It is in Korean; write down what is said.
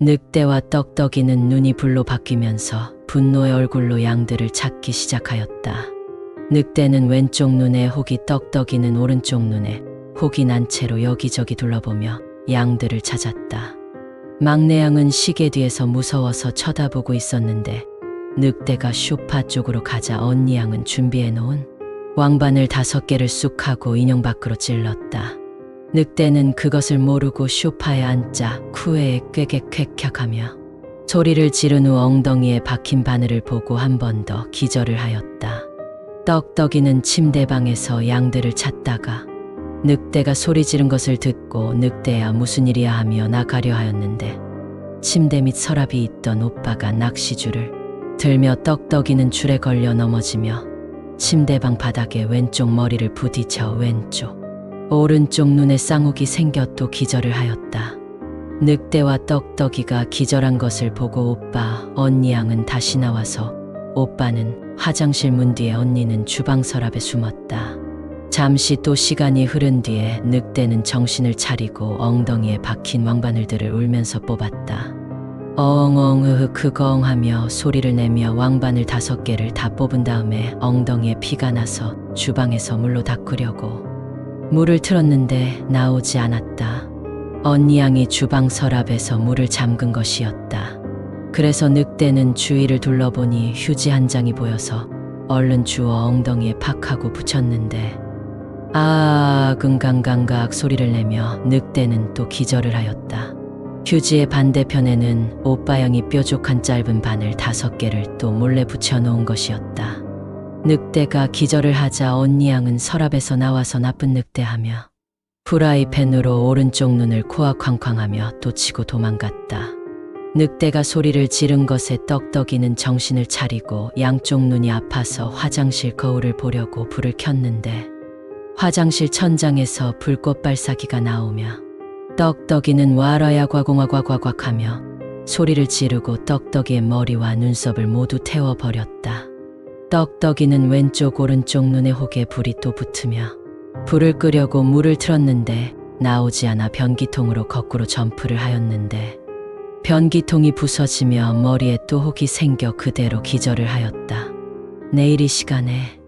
늑대와 떡떡이는 눈이 불로 바뀌면서 분노의 얼굴로 양들을 찾기 시작하였다. 늑대는 왼쪽 눈에 혹이 떡떡이는 오른쪽 눈에 혹이 난 채로 여기저기 둘러보며 양들을 찾았다. 막내 양은 시계 뒤에서 무서워서 쳐다보고 있었는데 늑대가 쇼파 쪽으로 가자 언니 양은 준비해 놓은 왕반을 다섯 개를 쑥 하고 인형 밖으로 찔렀다. 늑대는 그것을 모르고 쇼파에 앉자 쿠에에 꾀객쾌客하며 소리를 지른 후 엉덩이에 박힌 바늘을 보고 한 번 더 기절을 하였다. 떡떡이는 침대방에서 양들을 찾다가 늑대가 소리 지른 것을 듣고 늑대야 무슨 일이야 하며 나가려 하였는데 침대 밑 서랍이 있던 오빠가 낚시줄을 들며 떡떡이는 줄에 걸려 넘어지며 침대방 바닥에 왼쪽 머리를 부딪혀 왼쪽 오른쪽 눈에 쌍옥이 생겨 또 기절을 하였다. 늑대와 떡떡이가 기절한 것을 보고 오빠, 언니 양은 다시 나와서 오빠는 화장실 문 뒤에 언니는 주방 서랍에 숨었다. 잠시 또 시간이 흐른 뒤에 늑대는 정신을 차리고 엉덩이에 박힌 왕바늘들을 울면서 뽑았다. 어엉엉 으흐 크거엉 하며 소리를 내며 왕바늘 다섯 개를 다 뽑은 다음에 엉덩이에 피가 나서 주방에서 물로 닦으려고 물을 틀었는데 나오지 않았다. 언니 양이 주방 서랍에서 물을 잠근 것이었다. 그래서 늑대는 주위를 둘러보니 휴지 한 장이 보여서 얼른 주워 엉덩이에 팍 하고 붙였는데 아, 긍강강각 소리를 내며 늑대는 또 기절을 하였다. 휴지의 반대편에는 오빠 양이 뾰족한 짧은 바늘 다섯 개를 또 몰래 붙여놓은 것이었다. 늑대가 기절을 하자 언니 양은 서랍에서 나와서 나쁜 늑대하며 프라이팬으로 오른쪽 눈을 코아 쾅쾅하며 또 치고 도망갔다. 늑대가 소리를 지른 것에 떡떡이는 정신을 차리고 양쪽 눈이 아파서 화장실 거울을 보려고 불을 켰는데 화장실 천장에서 불꽃 발사기가 나오며 떡떡이는 와라야 과공화과과곽하며 소리를 지르고 떡떡이의 머리와 눈썹을 모두 태워버렸다. 떡떡이는 왼쪽 오른쪽 눈에 혹에 불이 또 붙으며 불을 끄려고 물을 틀었는데 나오지 않아 변기통으로 거꾸로 점프를 하였는데 변기통이 부서지며 머리에 또 혹이 생겨 그대로 기절을 하였다. 내일 이 시간에